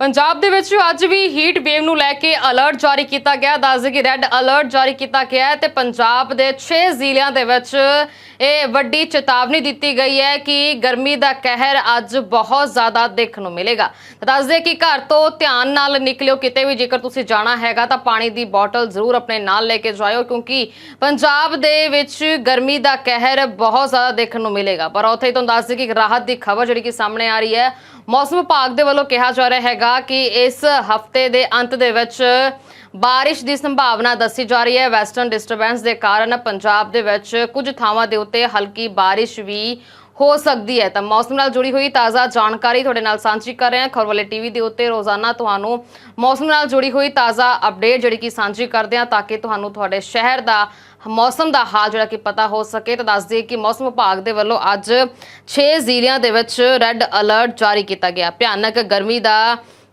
ਪੰਜਾਬ ਦੇ ਵਿੱਚ ਅੱਜ ਵੀ ਹੀਟ ਵੇਵ ਨੂੰ ਲੈ ਕੇ ਅਲਰਟ ਜਾਰੀ ਕੀਤਾ ਗਿਆ। ਦੱਸਦੇ ਕਿ ਰੈੱਡ ਅਲਰਟ ਜਾਰੀ ਕੀਤਾ ਗਿਆ ਹੈ ਤੇ ਪੰਜਾਬ ਦੇ 6 ਜ਼ਿਲ੍ਹਿਆਂ ਦੇ ਵਿੱਚ ਇਹ ਵੱਡੀ ਚੇਤਾਵਨੀ ਦਿੱਤੀ ਗਈ ਹੈ ਕਿ ਗਰਮੀ ਦਾ ਕਹਿਰ ਅੱਜ ਬਹੁਤ ਜ਼ਿਆਦਾ ਦੇਖਣ ਨੂੰ ਮਿਲੇਗਾ। ਤਾਂ ਦੱਸਦੇ ਕਿ ਘਰ ਤੋਂ ਧਿਆਨ ਨਾਲ ਨਿਕਲਿਓ, ਕਿਤੇ ਵੀ ਜੇਕਰ ਤੁਸੀਂ ਜਾਣਾ ਹੈਗਾ ਤਾਂ ਪਾਣੀ ਦੀ ਬੋਟਲ ਜ਼ਰੂਰ ਆਪਣੇ ਨਾਲ ਲੈ ਕੇ ਜਾਇਓ, ਕਿਉਂਕਿ ਪੰਜਾਬ ਦੇ ਵਿੱਚ ਗਰਮੀ ਦਾ ਕਹਿਰ ਬਹੁਤ ਜ਼ਿਆਦਾ ਦੇਖਣ ਨੂੰ ਮਿਲੇਗਾ। ਪਰ ਉੱਥੇ ਹੀ ਤੁਹਾਨੂੰ ਦੱਸ ਦਈਏ ਕਿ ਇੱਕ ਰਾਹਤ ਦੀ ਖਬਰ ਜਿਹੜੀ ਕਿ ਸਾਹਮਣੇ ਆ ਰਹੀ ਹੈ, ਮੌਸਮ ਵਿਭਾਗ ਦੇ ਵੱਲੋਂ ਕਿਹਾ ਜਾ ਰਿਹਾ ਹੈਗਾ ਕਿ ਇਸ ਹਫ਼ਤੇ ਦੇ ਅੰਤ ਦੇ ਵਿੱਚ ਬਾਰਿਸ਼ ਦੀ ਸੰਭਾਵਨਾ ਦੱਸੀ ਜਾ ਰਹੀ ਹੈ। ਵੈਸਟਰਨ ਡਿਸਟਰਬੈਂਸ ਦੇ ਕਾਰਨ ਪੰਜਾਬ ਦੇ ਵਿੱਚ ਕੁਝ ਥਾਵਾਂ ਦੇ ਉੱਤੇ ਹਲਕੀ ਬਾਰਿਸ਼ ਵੀ ਹੋ ਸਕਦੀ ਹੈ। ਤਾਂ ਮੌਸਮ ਨਾਲ ਜੁੜੀ ਹੋਈ ਤਾਜ਼ਾ ਜਾਣਕਾਰੀ ਤੁਹਾਡੇ ਨਾਲ ਸਾਂਝੀ ਕਰ ਰਹੇ ਹਾਂ। ਖਬਰ ਵਾਲੇ ਟੀਵੀ ਦੇ ਉੱਤੇ ਰੋਜ਼ਾਨਾ ਤੁਹਾਨੂੰ ਮੌਸਮ ਨਾਲ ਜੁੜੀ ਹੋਈ ਤਾਜ਼ਾ ਅਪਡੇਟ ਜਿਹੜੀ ਕਿ ਸਾਂਝੀ ਕਰਦੇ ਹਾਂ ਤਾਂ ਕਿ ਤੁਹਾਨੂੰ ਤੁਹਾਡੇ ਸ਼ਹਿਰ ਦਾ ਮੌਸਮ ਦਾ ਹਾਲ ਜਿਹੜਾ ਕਿ ਪਤਾ ਹੋ ਸਕੇ। ਤਾਂ ਦੱਸ ਦਈਏ ਕਿ ਮੌਸਮ ਵਿਭਾਗ ਦੇ ਵੱਲੋਂ ਅੱਜ 6 ਜ਼ਿਲ੍ਹਿਆਂ ਦੇ ਵਿੱਚ ਰੈੱਡ ਅਲਰਟ ਜਾਰੀ ਕੀਤਾ ਗਿਆ। ਭਿਆਨਕ ਗਰਮੀ ਦਾ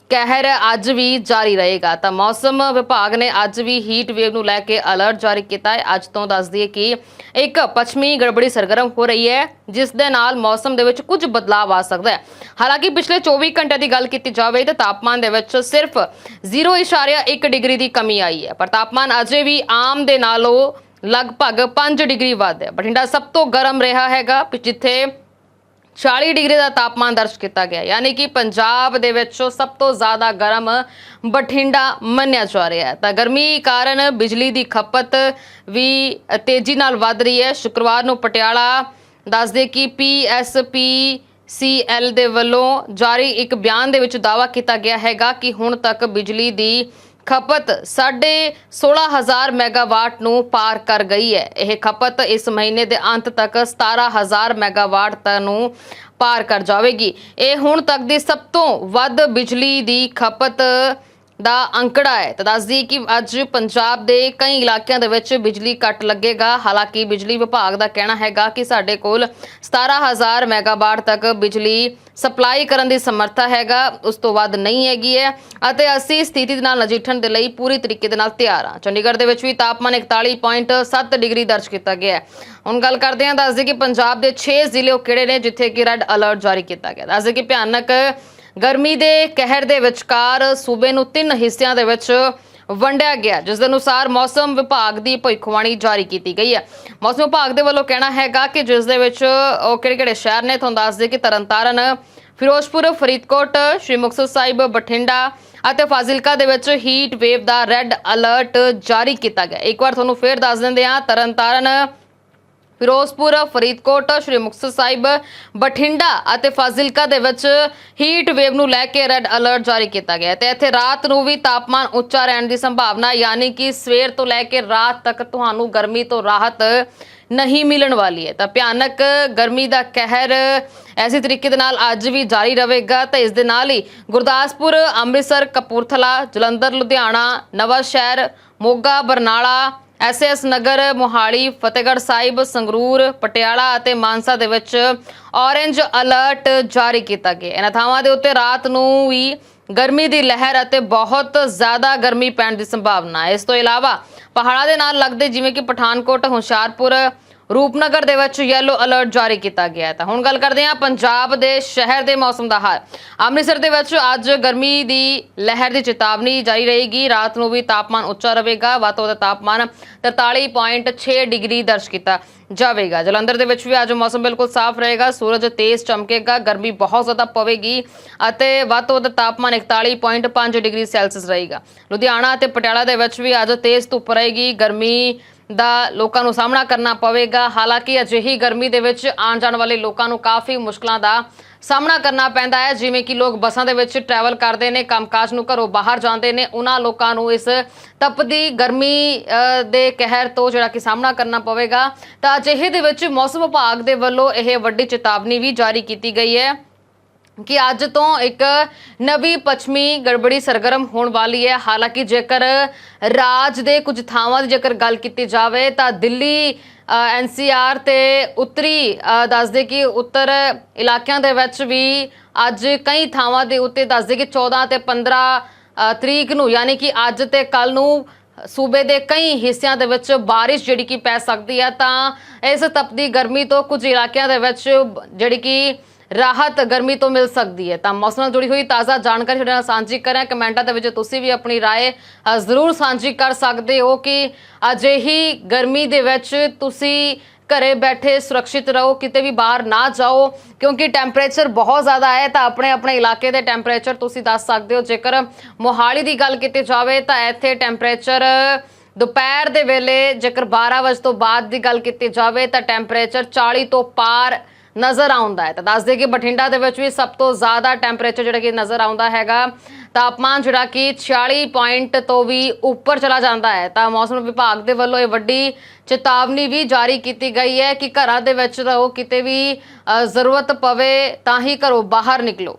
ਕਹਿਰ ਅੱਜ ਵੀ ਜਾਰੀ ਰਹੇਗਾ। ਤਾਂ ਮੌਸਮ ਵਿਭਾਗ ਨੇ ਅੱਜ ਵੀ ਹੀਟ ਵੇਵ ਨੂੰ ਲੈ ਕੇ ਅਲਰਟ ਜਾਰੀ ਕੀਤਾ ਹੈ। ਅੱਜ ਤੋਂ ਦੱਸ ਦਈਏ ਕਿ ਇੱਕ ਪੱਛਮੀ ਗੜਬੜੀ ਸਰਗਰਮ ਹੋ ਰਹੀ ਹੈ, ਜਿਸ ਦੇ ਨਾਲ ਮੌਸਮ ਦੇ ਵਿੱਚ ਕੁਝ ਬਦਲਾਅ ਆ ਸਕਦਾ ਹੈ। ਹਾਲਾਂਕਿ ਪਿਛਲੇ 24 ਘੰਟੇ ਦੀ ਗੱਲ ਕੀਤੀ ਜਾਵੇ ਤਾਂ ਤਾਪਮਾਨ ਦੇ ਵਿੱਚ ਸਿਰਫ 0.1 ਡਿਗਰੀ ਦੀ ਕਮੀ ਆਈ ਹੈ। ਪਰ ਤਾਪਮਾਨ ਅਜੇ ਵੀ ਆਮ ਦੇ ਨਾਲੋਂ ਲਗਭਗ 5 ਡਿਗਰੀ ਵੱਧ ਹੈ। ਬਠਿੰਡਾ ਸਭ ਤੋਂ ਗਰਮ ਰਿਹਾ ਹੈਗਾ, ਜਿੱਥੇ 40 ਡਿਗਰੀ ਦਾ ਤਾਪਮਾਨ ਦਰਜ ਕੀਤਾ ਗਿਆ। ਯਾਨੀ ਕਿ ਪੰਜਾਬ ਦੇ ਵਿੱਚ ਸਭ ਤੋਂ ਜ਼ਿਆਦਾ ਗਰਮ ਬਠਿੰਡਾ ਮੰਨਿਆ ਜਾ ਰਿਹਾ ਹੈ। ਤਾਂ ਗਰਮੀ ਕਾਰਨ ਬਿਜਲੀ ਦੀ ਖਪਤ ਵੀ ਤੇਜ਼ੀ ਨਾਲ ਵੱਧ ਰਹੀ ਹੈ। ਸ਼ੁੱਕਰਵਾਰ ਨੂੰ ਪਟਿਆਲਾ ਦੱਸਦੇ ਕਿ ਪੀਐਸਪੀ ਸੀਐਲ ਦੇ ਵੱਲੋਂ ਜਾਰੀ ਇੱਕ ਬਿਆਨ ਦੇ ਵਿੱਚ ਦਾਅਵਾ ਕੀਤਾ ਗਿਆ ਹੈਗਾ ਕਿ ਹੁਣ ਤੱਕ ਬਿਜਲੀ ਦੀ ਖਪਤ ਸਾਢੇ 16000 ਮੈਗਾਵਾਟ ਨੂੰ ਪਾਰ ਕਰ ਗਈ ਹੈ। ਇਹ ਖਪਤ ਇਸ ਮਹੀਨੇ ਦੇ ਅੰਤ ਤੱਕ 17000 ਮੈਗਾਵਾਟ ਤੱਕ ਨੂੰ ਪਾਰ ਕਰ ਜਾਵੇਗੀ। ਇਹ ਹੁਣ ਤੱਕ ਦੀ ਸਭ ਤੋਂ ਵੱਧ ਬਿਜਲੀ ਦੀ ਖਪਤ ਦਾ ਅੰਕੜਾ ਹੈ। ਤਾਂ ਦੱਸਦੀ ਕਿ ਅੱਜ ਪੰਜਾਬ ਦੇ ਕਈ ਇਲਾਕਿਆਂ ਦੇ ਵਿੱਚ ਬਿਜਲੀ ਕੱਟ ਲੱਗੇਗਾ। ਹਾਲਾਂਕਿ ਬਿਜਲੀ ਵਿਭਾਗ ਦਾ ਕਹਿਣਾ ਹੈਗਾ ਕਿ ਸਾਡੇ ਕੋਲ 17000 ਮੈਗਾਵਾਟ ਤੱਕ ਬਿਜਲੀ ਸਪਲਾਈ ਕਰਨ ਦੀ ਸਮਰੱਥਾ ਹੈਗਾ। ਉਸ ਤੋਂ ਵੱਧ ਨਹੀਂ ਹੈਗੀ ਹੈ ਅਤੇ ਅਸੀਂ ਸਥਿਤੀ ਦੇ ਨਾਲ ਨਜਿੱਠਣ ਦੇ ਲਈ ਪੂਰੀ ਤਰੀਕੇ ਦੇ ਨਾਲ ਤਿਆਰ ਹਾਂ। ਚੰਡੀਗੜ੍ਹ ਦੇ ਵਿੱਚ ਵੀ ਤਾਪਮਾਨ 41.7 ਡਿਗਰੀ ਦਰਜ ਕੀਤਾ ਗਿਆ ਹੈ। ਹੁਣ ਗੱਲ ਕਰਦੇ ਹਾਂ। ਦੱਸਦੇ ਕਿ ਪੰਜਾਬ ਦੇ 6 ਜ਼ਿਲ੍ਹੇ ਉਹ ਕਿਹੜੇ ਨੇ ਜਿੱਥੇ ਕਿ ਰੈੱਡ ਅਲਰਟ ਜਾਰੀ ਕੀਤਾ ਗਿਆ। ਦੱਸਦੇ ਕਿ ਭਿਆਨਕ ਗਰਮੀ ਦੇ ਕਹਿਰ ਦੇ ਵਿਚਕਾਰ ਸੂਬੇ ਨੂੰ ਤਿੰਨ ਹਿੱਸਿਆਂ ਦੇ ਵਿੱਚ ਵੰਡਿਆ ਗਿਆ, ਜਿਸ ਦੇ ਅਨੁਸਾਰ ਮੌਸਮ ਵਿਭਾਗ ਦੀ ਭਵਿੱਖਬਾਣੀ ਜਾਰੀ ਕੀਤੀ ਗਈ ਹੈ। ਮੌਸਮ ਵਿਭਾਗ ਦੇ ਵੱਲੋਂ ਕਹਿਣਾ ਹੈਗਾ ਕਿ ਜਿਸ ਦੇ ਵਿੱਚ ਉਹ ਕਿਹੜੇ ਕਿਹੜੇ ਸ਼ਹਿਰ ਨੇ, ਤੁਹਾਨੂੰ ਦੱਸ ਦੇ ਕਿ ਤਰਨਤਾਰਨ, ਫਿਰੋਜ਼ਪੁਰ, ਫਰੀਦਕੋਟ, ਸ਼੍ਰੀ ਮੁਕਤਸਰ ਸਾਹਿਬ, ਬਠਿੰਡਾ ਅਤੇ ਫਾਜ਼ਿਲਕਾ ਦੇ ਵਿੱਚ ਹੀਟ ਵੇਵ ਦਾ ਰੈੱਡ ਅਲਰਟ ਜਾਰੀ ਕੀਤਾ ਗਿਆ। ਇੱਕ ਵਾਰ ਤੁਹਾਨੂੰ ਫੇਰ ਦੱਸ ਦਿੰਦੇ ਹਾਂ, ਤਰਨਤਾਰਨ ਫਿਰੋਜ਼ਪੁਰ, ਫਰੀਦਕੋਟ, ਸ਼੍ਰੀ ਮੁਕਤਸਰ ਸਾਹਿਬ, ਬਠਿੰਡਾ ਅਤੇ ਫਾਜ਼ਿਲਕਾ ਦੇ ਵਿੱਚ ਹੀਟ ਵੇਵ ਨੂੰ ਲੈ ਕੇ ਰੈੱਡ ਅਲਰਟ ਜਾਰੀ ਕੀਤਾ ਗਿਆ ਹੈ ਤੇ ਇੱਥੇ ਰਾਤ ਨੂੰ ਵੀ ਤਾਪਮਾਨ ਉੱਚਾ ਰਹਿਣ ਦੀ ਸੰਭਾਵਨਾ, ਯਾਨੀ ਕਿ ਸਵੇਰ ਤੋਂ ਲੈ ਕੇ ਰਾਤ ਤੱਕ ਤੁਹਾਨੂੰ ਗਰਮੀ ਤੋਂ ਰਾਹਤ ਨਹੀਂ ਮਿਲਣ ਵਾਲੀ ਹੈ। ਤਾਂ ਭਿਆਨਕ ਗਰਮੀ ਦਾ ਕਹਿਰ ਐਸੀ ਤਰੀਕੇ ਦੇ ਨਾਲ ਅੱਜ ਵੀ ਜਾਰੀ ਰਹੇਗਾ ਤਾਂ ਇਸ ਦੇ ਨਾਲ ਹੀ ਗੁਰਦਾਸਪੁਰ, ਅੰਮ੍ਰਿਤਸਰ, ਕਪੂਰਥਲਾ, ਜਲੰਧਰ, ਲੁਧਿਆਣਾ ਨਵਾਂ ਸ਼ਹਿਰ ਮੋਗਾ, ਬਰਨਾਲਾ ਐਸਐਸ ਨਗਰ, ਮੋਹਾਲੀ, ਫਤਿਹਗੜ੍ਹ ਸਾਹਿਬ, ਸੰਗਰੂਰ, ਪਟਿਆਲਾ ਅਤੇ ਮਾਨਸਾ ਦੇ ਵਿੱਚ ਔਰੇਂਜ ਅਲਰਟ ਜਾਰੀ ਕੀਤਾ ਗਿਆ ਇਹਨਾਂ ਥਾਵਾਂ ਦੇ ਉੱਤੇ ਰਾਤ ਨੂੰ ਵੀ ਗਰਮੀ ਦੀ ਲਹਿਰ ਅਤੇ ਬਹੁਤ ਜ਼ਿਆਦਾ ਗਰਮੀ ਪੈਣ ਦੀ ਸੰਭਾਵਨਾ ਹੈ। ਇਸ ਤੋਂ ਇਲਾਵਾ ਪਹਾੜਾਂ ਦੇ ਨਾਲ ਲੱਗਦੇ ਜਿਵੇਂ ਕਿ ਪਠਾਨਕੋਟ, ਹੁਸ਼ਿਆਰਪੁਰ ਰੂਪਨਗਰ ਦੇ ਵਿੱਚ ਯੈਲੋ ਅਲਰਟ ਜਾਰੀ ਕੀਤਾ ਗਿਆ ਹੈ। ਤਾਂ ਹੁਣ ਗੱਲ ਕਰਦੇ ਹਾਂ ਪੰਜਾਬ ਦੇ ਸ਼ਹਿਰ ਦੇ ਮੌਸਮ ਦਾ ਹਾਲ। ਅੰਮ੍ਰਿਤਸਰ ਦੇ ਵਿੱਚ ਅੱਜ ਗਰਮੀ ਦੀ ਲਹਿਰ ਦੀ ਚੇਤਾਵਨੀ ਜਾਰੀ ਰਹੇਗੀ। ਰਾਤ ਨੂੰ ਵੀ ਤਾਪਮਾਨ ਉੱਚਾ ਰਹੇਗਾ। ਵੱਧ ਤੋਂ ਵੱਧ ਤਾਪਮਾਨ 43.6 ਡਿਗਰੀ ਦਰਜ ਕੀਤਾ ਜਾਵੇਗਾ। ਜਲੰਧਰ ਦੇ ਵਿੱਚ ਵੀ ਅੱਜ ਮੌਸਮ ਬਿਲਕੁਲ ਸਾਫ਼ ਰਹੇਗਾ। ਸੂਰਜ ਤੇਜ਼ ਚਮਕੇਗਾ। ਗਰਮੀ ਬਹੁਤ ਜ਼ਿਆਦਾ ਪਵੇਗੀ ਅਤੇ ਵੱਧ ਤੋਂ ਵੱਧ ਤਾਪਮਾਨ 41.5 ਡਿਗਰੀ ਸੈਲਸੀਅਸ ਰਹੇਗਾ। ਲੁਧਿਆਣਾ ਅਤੇ ਪਟਿਆਲਾ ਦੇ ਵਿੱਚ ਵੀ ਅੱਜ ਤੇਜ਼ ਧੁੱਪ ਰਹੇਗੀ। ਗਰਮੀ ਦਾ ਲੋਕਾਂ ਨੂੰ ਸਾਹਮਣਾ ਕਰਨਾ ਪਵੇਗਾ। ਹਾਲਾਂਕਿ ਅਜਿਹੀ ਗਰਮੀ ਦੇ ਵਿੱਚ ਆਉਣ ਜਾਣ ਵਾਲੇ ਲੋਕਾਂ ਨੂੰ ਕਾਫੀ ਮੁਸ਼ਕਲਾਂ ਦਾ ਸਾਹਮਣਾ ਕਰਨਾ ਪੈਂਦਾ ਹੈ। ਜਿਵੇਂ ਕਿ ਲੋਕ ਬੱਸਾਂ ਦੇ ਵਿੱਚ ਟਰੈਵਲ ਕਰਦੇ ਨੇ, ਕੰਮਕਾਜ ਨੂੰ ਘਰੋਂ ਬਾਹਰ ਜਾਂਦੇ ਨੇ, ਉਹਨਾਂ ਲੋਕਾਂ ਨੂੰ ਇਸ ਤਪਦੀ ਗਰਮੀ ਦੇ ਕਹਿਰ ਤੋਂ ਜਿਹੜਾ ਕਿ ਸਾਹਮਣਾ ਕਰਨਾ ਪਵੇਗਾ। ਤਾਂ ਅਜਿਹੇ ਦੇ ਵਿੱਚ ਮੌਸਮ ਵਿਭਾਗ ਦੇ ਵੱਲੋਂ ਇਹ ਵੱਡੀ ਚੇਤਾਵਨੀ ਵੀ ਜਾਰੀ ਕੀਤੀ ਗਈ ਹੈ। ਕਿ ਅੱਜ ਤੋਂ ਇੱਕ ਨਵੀਂ ਪੱਛਮੀ ਗੜਬੜੀ ਸਰਗਰਮ ਹੋਣ ਵਾਲੀ ਹੈ। ਹਾਲਾਂਕਿ ਜੇਕਰ ਰਾਜ ਦੇ ਕੁਝ ਥਾਵਾਂ ਦੀ ਜੇਕਰ ਗੱਲ ਕੀਤੀ ਜਾਵੇ ਤਾਂ ਦਿੱਲੀ ਐਨਸੀਆਰ ਤੇ ਉੱਤਰੀ ਦੱਸਦੇ ਕਿ ਉੱਤਰ ਇਲਾਕਿਆਂ ਦੇ ਵਿੱਚ ਵੀ ਅੱਜ ਕਈ ਥਾਵਾਂ ਦੇ ਉੱਤੇ ਦੱਸਦੇ ਕਿ 14 ਤੇ 15 ਤਰੀਕ ਨੂੰ ਯਾਨੀ ਕਿ ਅੱਜ ਤੇ ਕੱਲ ਨੂੰ ਸੂਬੇ ਦੇ ਕਈ ਹਿੱਸਿਆਂ ਦੇ ਵਿੱਚ ਬਾਰਿਸ਼ ਜਿਹੜੀ ਕਿ ਪੈ ਸਕਦੀ ਹੈ ਤਾਂ ਇਸ ਤਪਦੀ ਗਰਮੀ ਤੋਂ ਕੁਝ ਇਲਾਕਿਆਂ ਦੇ ਵਿੱਚ ਜਿਹੜੀ ਕਿ ਰਾਹਤ ਗਰਮੀ ਤੋਂ ਮਿਲ ਸਕਦੀ ਹੈ ਤਾਂ ਮੌਸਮ ਨਾਲ ਜੁੜੀ ਹੋਈ ਤਾਜ਼ਾ ਜਾਣਕਾਰੀ ਤੁਹਾਡੇ ਨਾਲ ਸਾਂਝੀ ਕਰਾਂ ਕਮੈਂਟਾਂ ਦੇ ਵਿੱਚ ਤੁਸੀਂ ਵੀ ਆਪਣੀ رائے ਅ, ਜ਼ਰੂਰ ਸਾਂਝੀ ਕਰ ਸਕਦੇ ਹੋ ਕਿ ਅਜਿਹੀ ਗਰਮੀ ਦੇ ਵਿੱਚ ਤੁਸੀਂ ਘਰੇ ਬੈਠੇ ਸੁਰੱਖਿਅਤ ਰਹੋ ਕਿਤੇ ਵੀ ਬਾਹਰ ਨਾ ਜਾਓ ਕਿਉਂਕਿ ਟੈਂਪਰੇਚਰ ਬਹੁਤ ਜ਼ਿਆਦਾ ਹੈ ਤਾਂ ਆਪਣੇ ਆਪਣੇ ਇਲਾਕੇ ਦੇ ਟੈਂਪਰੇਚਰ ਤੁਸੀਂ ਦੱਸ ਸਕਦੇ ਹੋ ਜੇਕਰ ਮੋਹਾਲੀ ਦੀ ਗੱਲ ਕੀਤੀ ਜਾਵੇ ਤਾਂ ਇੱਥੇ ਟੈਂਪਰੇਚਰ ਦੁਪਹਿਰ ਦੇ ਵੇਲੇ ਜੇਕਰ 12 ਵਜੇ ਤੋਂ ਬਾਅਦ ਦੀ ਗੱਲ ਕੀਤੀ ਜਾਵੇ ਤਾਂ ਟੈਂਪਰੇਚਰ 40 ਤੋਂ ਪਾਰ ਨਜ਼ਰ ਆਉਂਦਾ ਹੈ। ਤਾਂ ਦੱਸ ਦੇ ਕਿ ਬਠਿੰਡਾ ਦੇ ਵਿੱਚ ਵੀ ਸਭ ਤੋਂ ਜ਼ਿਆਦਾ ਟੈਂਪਰੇਚਰ ਜਿਹੜਾ ਕਿ ਨਜ਼ਰ ਆਉਂਦਾ ਹੈਗਾ, ਤਾਪਮਾਨ ਜਿਹੜਾ ਕਿ 46 ਪੁਆਇੰਟ ਤੋਂ ਵੀ ਉੱਪਰ ਚਲਾ ਜਾਂਦਾ ਹੈ। ਤਾਂ ਮੌਸਮ ਵਿਭਾਗ ਦੇ ਵੱਲੋਂ ਇਹ ਵੱਡੀ ਚੇਤਾਵਨੀ ਵੀ ਜਾਰੀ ਕੀਤੀ ਗਈ ਹੈ ਕਿ ਘਰਾਂ ਦੇ ਵਿੱਚ ਰਹੋ ਕਿਤੇ ਵੀ ਜ਼ਰੂਰਤ ਪਵੇ ਤਾਂ ਹੀ ਘਰੋਂ ਬਾਹਰ ਨਿਕਲੋ।